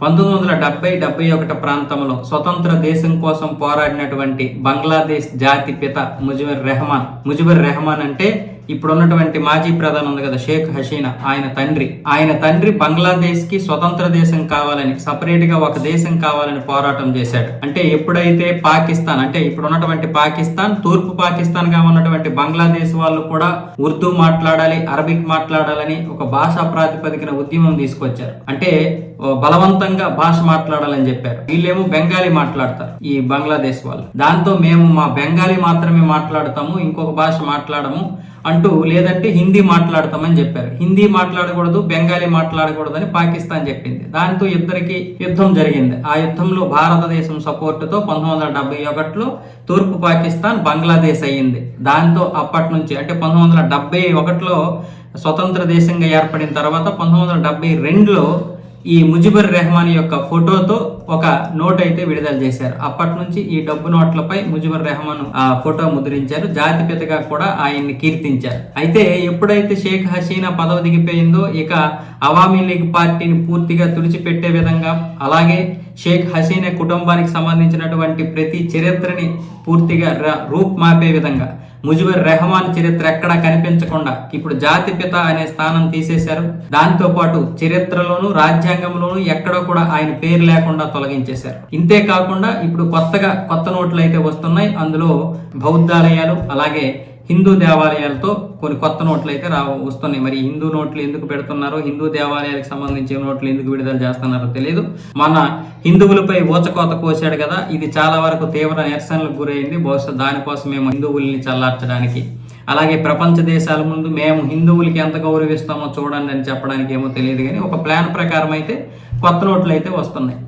పంతొమ్మిది వందల డెబ్బై డెబ్బై ఒకటి ప్రాంతంలో స్వతంత్ర దేశం కోసం పోరాడినటువంటి బంగ్లాదేశ్ జాతి పిత ముజిబుర్ రెహమాన్. ముజిబుర్ రెహమాన్ అంటే ఇప్పుడున్నటువంటి మాజీ ప్రధాని ఉంది కదా షేక్ హసీనా ఆయన తండ్రి. ఆయన తండ్రి బంగ్లాదేశ్కి స్వతంత్ర దేశం కావాలని సపరేట్గా ఒక దేశం కావాలని పోరాటం చేశాడు. అంటే ఎప్పుడైతే పాకిస్తాన్ అంటే ఇప్పుడు ఉన్నటువంటి పాకిస్తాన్ తూర్పు పాకిస్తాన్గా ఉన్నటువంటి బంగ్లాదేశ్ వాళ్ళు కూడా ఉర్దూ మాట్లాడాలి అరబిక్ మాట్లాడాలని ఒక భాషా ప్రాతిపదికన ఉద్యమం తీసుకొచ్చారు. అంటే బలవంతంగా భాష మాట్లాడాలని చెప్పారు. వీళ్ళేమో బెంగాలీ మాట్లాడతారు ఈ బంగ్లాదేశ్ వాళ్ళు. దాంతో మేము మా బెంగాలీ మాత్రమే మాట్లాడతాము ఇంకొక భాష మాట్లాడము అంటూ లేదంటే హిందీ మాట్లాడతామని చెప్పారు. హిందీ మాట్లాడకూడదు బెంగాలీ మాట్లాడకూడదని పాకిస్తాన్ చెప్పింది. దాంతో ఇద్దరికి యుద్ధం జరిగింది. ఆ యుద్ధంలో భారతదేశం సపోర్టుతో పంతొమ్మిది వందల డెబ్బై ఒకటిలో తూర్పు పాకిస్తాన్ బంగ్లాదేశ్ అయ్యింది. దాంతో అప్పటి నుంచి అంటే పంతొమ్మిది వందల డెబ్బై ఒకటిలో స్వతంత్ర దేశంగా ఏర్పడిన తర్వాత పంతొమ్మిది వందల డెబ్బై రెండులో ఈ ముజిబుర్ రెహమాన్ యొక్క ఫోటోతో ఒక నోట్ అయితే విడుదల చేశారు. అప్పటి నుంచి ఈ డబ్బు నోట్లపై ముజిబుర్ రెహమాన్ ఆ ఫోటో ముద్రించారు. జాతిపితగా కూడా ఆయన్ని కీర్తించారు. అయితే ఎప్పుడైతే షేక్ హసీనా పదవి దిగిపోయిందో ఇక అవామీ లీగ్ పార్టీని పూర్తిగా తుడిచిపెట్టే విధంగా అలాగే షేక్ హసీనా కుటుంబానికి సంబంధించినటువంటి ప్రతి చరిత్రని పూర్తిగా ర- రూప్ మాపే విధంగా ముజిబుర్ రెహమాన్ చరిత్ర ఎక్కడా కనిపించకుండా ఇప్పుడు జాతిపిత అనే స్థానం తీసేశారు. దాంతో పాటు చరిత్రలోను రాజ్యాంగంలోను ఎక్కడ కూడా ఆయన పేరు లేకుండా తొలగించేశారు. ఇంతే కాకుండా ఇప్పుడు కొత్తగా కొత్త నోట్లు అయితే వస్తున్నాయి. అందులో బౌద్ధాలయాలు అలాగే హిందూ దేవాలయాలతో కొన్ని కొత్త నోట్లు అయితే రా వస్తున్నాయి. మరి హిందూ నోట్లు ఎందుకు పెడుతున్నారో హిందూ దేవాలయాలకు సంబంధించిన నోట్లు ఎందుకు విడుదల చేస్తున్నారో తెలియదు మన హిందువులపై ఊచకోత కోసాడు కదా ఇది చాలా వరకు తీవ్ర నిరసనలకు గురైంది. బహుశా దానికోసం మేము హిందువుల్ని చల్లార్చడానికి. అలాగే ప్రపంచ దేశాల ముందు మేము హిందువులకి ఎంత గౌరవిస్తామో చూడండి అని చెప్పడానికి ఏమో తెలియదు కానీ ఒక ప్లాన్ ప్రకారం అయితే కొత్త నోట్లు అయితే వస్తున్నాయి.